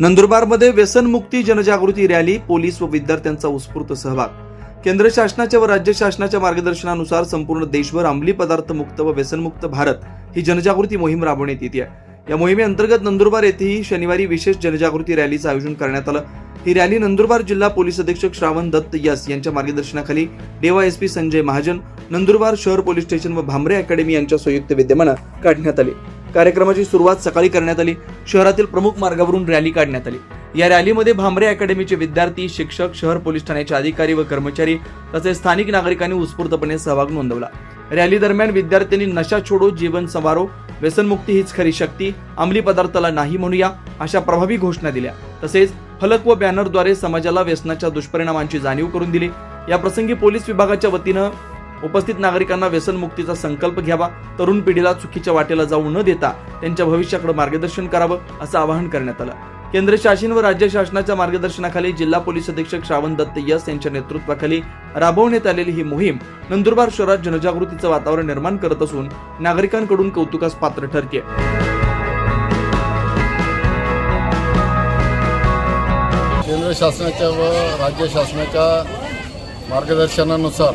नंदुरबारमध्ये व्यसनमुक्ती जनजागृती रॅली पोलीस व विद्यार्थ्यांचा उत्स्फूर्त सहभाग. केंद्र शासनाच्या व राज्य शासनाच्या मार्गदर्शनानुसार संपूर्ण देशभर अंमली पदार्थ मुक्त व व्यसनमुक्त भारत ही जनजागृती मोहीम राबवण्यात येते या मोहिमेअंतर्गत नंदुरबार येथेही शनिवारी विशेष जनजागृती रॅलीचं आयोजन करण्यात आलं. ही रॅली नंदुरबार जिल्हा पोलीस अधीक्षक श्रावण दत्त यस यांच्या मार्गदर्शनाखाली डेवा एस पी संजय महाजन नंदुरबार शहर पोलीस स्टेशन व भांबरे अकॅडमी यांच्या संयुक्त विद्यमानं काढण्यात आली. कार्यक्रमाची सुरुवात सकाळी करण्यात आली. शहरातील प्रमुख मार्गावरून रॅली काढण्यात आली. या रॅलीमध्ये भांबरे अकॅडमीचे विद्यार्थी शिक्षक शहर पोलीस ठाण्याचे अधिकारी व कर्मचारी तसेच स्थानिक नागरिकांनी उत्स्फूर्तपणे सहभाग नोंदवला. रॅली दरम्यान विद्यार्थ्यांनी नशा छोडो जीवन संवारो व्यसनमुक्ती हीच खरी शक्ती अंमली पदार्थाला नाही म्हणूया अशा प्रभावी घोषणा दिल्या. तसेच फलक व बॅनरद्वारे समाजाला व्यसनाच्या दुष्परिणामांची जाणीव करून दिली. या प्रसंगी पोलीस विभागाच्या वतीनं उपस्थित नागरिकांना व्यसनमुक्तीचा संकल्प घ्यावा तरुण पिढीला चुकीच्या वाटेला जाऊ न देता त्यांच्या भविष्याकडे मार्गदर्शन करावं असं आवाहन करण्यात आलं. केंद्र शासन व राज्य शासनाच्या मार्गदर्शनाखाली जिल्हा पोलीस अधीक्षक श्रावण दत्त यस यांच्या नेतृत्वाखाली राबवण्यात आलेली ही मोहीम नंदुरबार शहरात जनजागृतीचं वातावरण निर्माण करत असून नागरिकांकडून कौतुकास पात्र ठरते केंद्र शासनाच्या व राज्य शासनाच्या मार्गदर्शनानुसार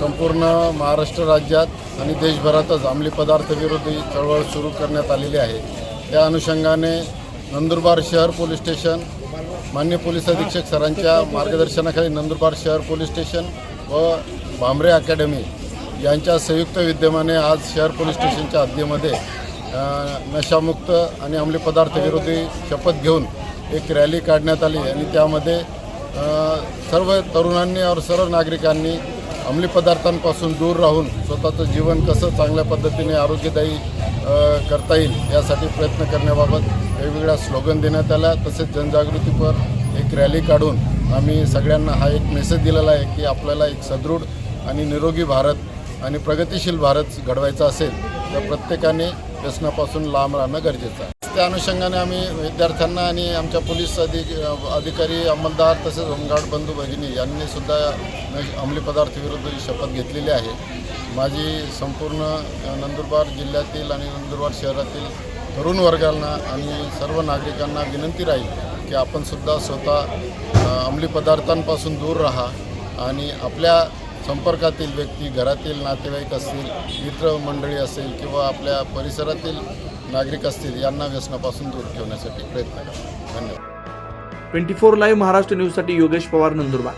संपूर्ण महाराष्ट्र राज्यात आणि देशभरातच अंमली पदार्थ विरोधी चळवळ सुरू करण्यात आलेली आहे. त्या अनुषंगाने नंदुरबार शहर पोलीस स्टेशन मान्य पोलीस अधीक्षक सरांच्या मार्गदर्शनाखाली नंदुरबार शहर पोलीस स्टेशन व भामरे अकॅडमी यांच्या संयुक्त विद्यमाने आज शहर पोलीस स्टेशनच्या हद्दीमध्ये नशामुक्त आणि अंमली पदार्थ विरोधी शपथ घेऊन एक रॅली काढण्यात आली आणि त्यामध्ये सर्व तरुणांनी और सर्व नागरिकांनी अंमली पदार्थांपासून दूर राहून स्वतःचं जीवन कसं चांगल्या पद्धतीने आरोग्यदायी करता येईल यासाठी प्रयत्न करण्याबाबत वेगवेगळ्या स्लोगन देण्यात आला तसेच जनजागृतीपर एक रॅली काढून आम्ही सगळ्यांना हा एक मेसेज दिलेला आहे की आपल्याला एक सदृढ आणि निरोगी भारत आणि प्रगतिशील भारत घडवायचा असेल तर प्रत्येकाने व्यसनापासून लांब राहणं गरजेचं आहे. त्या अनुषंगाने आम्ही विद्यार्थ्यांना आणि आमच्या पोलीस अधिक अधिकारी अंमलदार तसेच होमगार्ड बंधू भगिनी यांनी सुद्धा अंमली पदार्थविरुद्ध शपथ घेतलेली आहे. माझी संपूर्ण नंदुरबार जिल्ह्यातील आणि नंदुरबार शहरातील तरुण वर्गांना आणि सर्व नागरिकांना विनंती राहील की आपण सुद्धा स्वतः अंमली पदार्थांपासून दूर राहा आणि आपल्या संपर्कातील व्यक्ती घरातील नातेवाईक असतील मित्रमंडळी असेल किंवा आपल्या परिसरातील नागरिक असतील यांना व्यसनापासून दूर ठेवण्यासाठी प्रयत्न करा. धन्यवाद. ट्वेंटी फोर लाईव्ह महाराष्ट्र न्यूजसाठी योगेश पवार नंदुरबार.